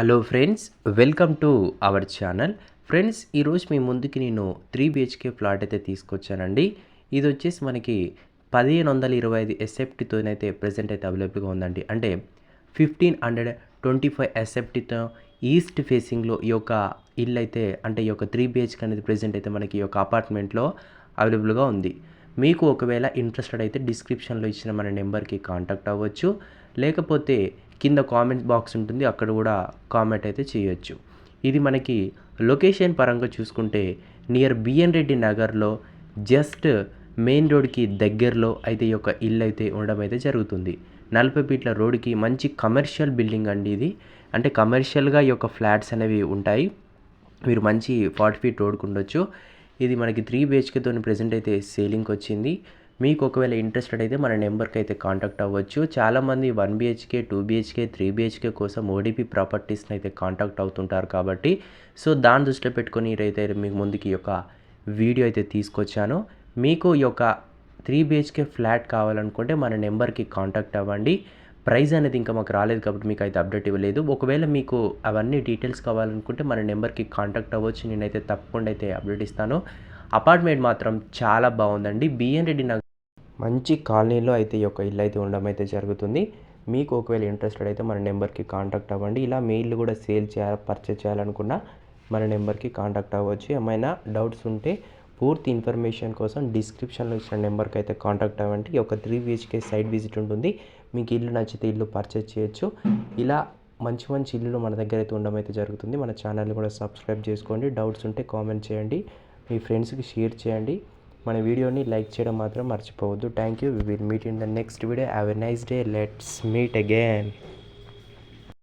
Hello friends welcome to our channel friends ఈరోజు మీ ముందుకి నేను త్రీ బిహెచ్కే ఫ్లాట్ అయితే తీసుకొచ్చానండి. ఇది వచ్చేసి మనకి పదిహేను వందల ఇరవై ఐదు ఎస్ఎఫ్టీతోనైతే ప్రజెంట్ అయితే అవైలబుల్గా ఉందండి. అంటే ఫిఫ్టీన్ హండ్రెడ్ ట్వంటీ ఫైవ్ ఎస్ఎఫ్టీతో ఈస్ట్ ఫేసింగ్లో ఈ యొక్క ఇల్లు అయితే అంటే ఈ యొక్క త్రీ బిహెచ్కే అనేది ప్రజెంట్ అయితే మనకి ఈ యొక్క అపార్ట్మెంట్లో అవైలబుల్గా ఉంది. మీకు ఒకవేళ ఇంట్రెస్టెడ్ అయితే డిస్క్రిప్షన్లో ఇచ్చిన మన నెంబర్కి కాంటాక్ట్ అవ్వచ్చు. లేకపోతే కింద కామెంట్ బాక్స్ ఉంటుంది. అక్కడ కూడా కామెంట్ అయితే చేయొచ్చు. ఇది మనకి లొకేషన్ పరంగా చూసుకుంటే నియర్ బిఎన్ రెడ్డి నగర్లో జస్ట్ మెయిన్ రోడ్కి దగ్గరలో అయితే ఈ యొక్క ఇల్లు అయితే ఉండడం అయితే జరుగుతుంది. నలభై ఫీట్ల రోడ్కి మంచి కమర్షియల్ బిల్డింగ్ అండి ఇది. అంటే కమర్షియల్గా ఈ యొక్క ఫ్లాట్స్ అనేవి ఉంటాయి. మీరు మంచి ఫార్టీ ఫీట్ రోడ్కి ఉండొచ్చు. ఇది మనకి త్రీ బిహెచ్కేతో ప్రజెంట్ అయితే సేలింగ్కి వచ్చింది. మీకు ఒకవేళ ఇంట్రెస్టెడ్ అయితే మన నెంబర్కి అయితే కాంటాక్ట్ అవ్వచ్చు. చాలామంది one BHK two BHK three BHK కోసం ఓడిపి ప్రాపర్టీస్ని అయితే కాంటాక్ట్ అవుతుంటారు కాబట్టి. సో దాని దృష్టిలో పెట్టుకొని అయితే మీకు ముందుకి ఈ యొక్క వీడియో అయితే తీసుకొచ్చాను. మీకు ఈ యొక్క త్రీ బిహెచ్కే ఫ్లాట్ కావాలనుకుంటే మన నెంబర్కి కాంటాక్ట్ అవ్వండి. ప్రైస్ అనేది ఇంకా మాకు రాలేదు కాబట్టి మీకు అయితే అప్డేట్ ఇవ్వలేదు. ఒకవేళ మీకు అవన్నీ డీటెయిల్స్ కావాలనుకుంటే మన నెంబర్కి కాంటాక్ట్ అవ్వచ్చు. నేనైతే తప్పకుండా అయితే అప్డేట్ ఇస్తాను. అపార్ట్మెంట్ మాత్రం చాలా బాగుందండి. బిఎన్ రెడ్డి నగర్ మంచి కాలనీలో అయితే ఈ యొక్క ఇల్లు అయితే ఉండడం అయితే జరుగుతుంది. మీకు ఒకవేళ ఇంట్రెస్టెడ్ అయితే మన నెంబర్కి కాంటాక్ట్ అవ్వండి. ఇలా మీ ఇల్లు కూడా సేల్ చేయాలి పర్చేస్ చేయాలనుకున్నా మన నెంబర్కి కాంటాక్ట్ అవ్వచ్చు. ఏమైనా డౌట్స్ ఉంటే పూర్తి ఇన్ఫర్మేషన్ కోసం డిస్క్రిప్షన్లో ఇచ్చిన నెంబర్కి అయితే కాంటాక్ట్ అవ్వండి. ఈ యొక్క త్రీ బిహెచ్కే సైట్ విజిట్ ఉంటుంది. మీకు ఇల్లు నచ్చితే ఇల్లు పర్చేస్ చేయొచ్చు. ఇలా మంచి మంచి ఇల్లులు మన దగ్గర అయితే ఉండడం అయితే జరుగుతుంది. మన ఛానల్ని కూడా సబ్స్క్రైబ్ చేసుకోండి. డౌట్స్ ఉంటే కామెంట్ చేయండి. మీ ఫ్రెండ్స్కి షేర్ చేయండి. మన వీడియోని లైక్ చేయడం మాత్రం మర్చిపోవద్దు. Thank you we will meet in the next video have a nice day let's meet again